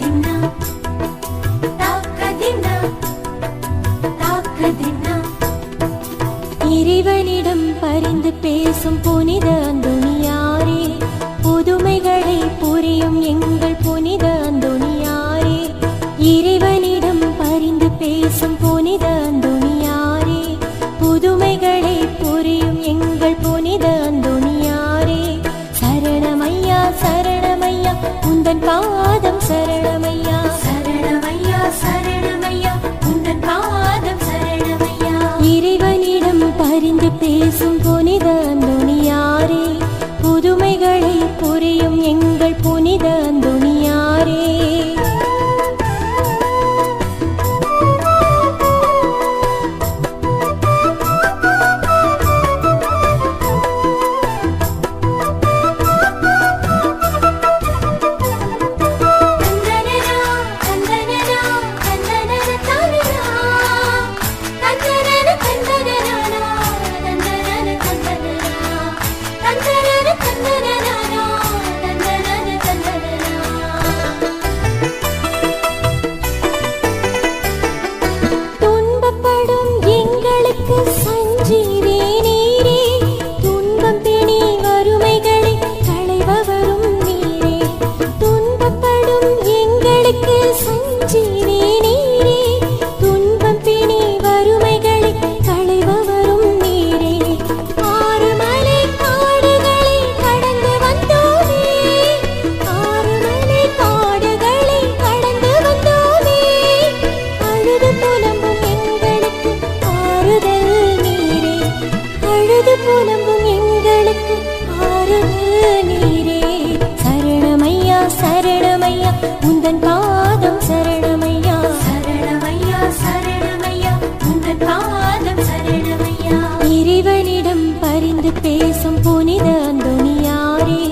ದಿನ சரணமையா? உந்தன் பாதம் சரணமையா? சரணமையா சரணமையா? உந்தன் பாதம் சரணமையா? இறைவனிடம் பரிந்து பேசும் புனித அந்தோனியாரே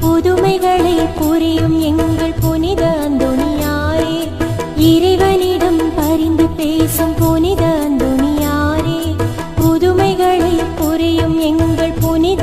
புதுமைகளை புரியும் எங்கள் புனித அந்தோனியாரே இறைவனிடம் பரிந்து பேசும் புனித அந்தோனியாரே புதுமைகளை புரியும் எங்கள் புனித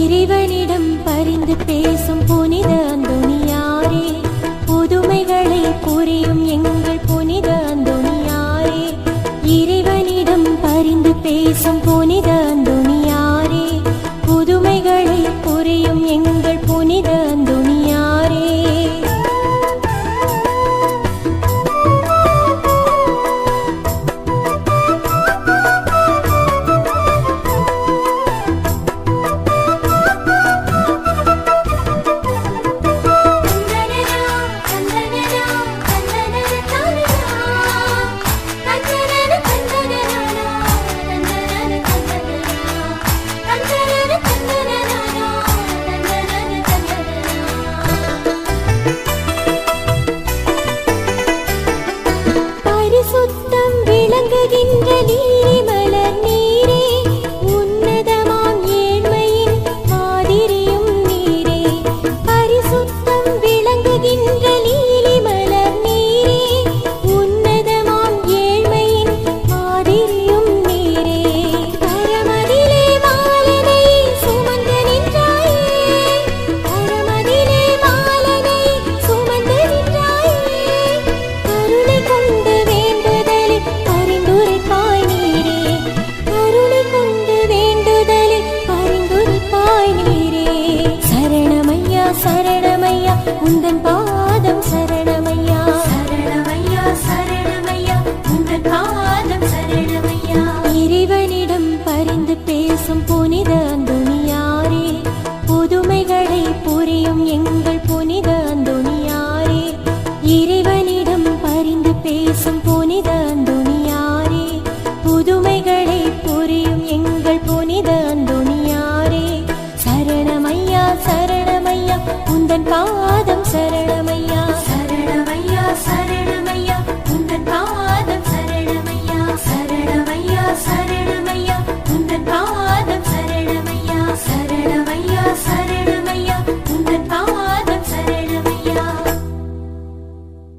இறைவனிடம் பரிந்து பேசும் புனித அந்தோனியாரே புதுமைகளை புரியும் எங்கள் புனித அந்தோனியாரே இறைவனிடம் பரிந்து பேசும் புனித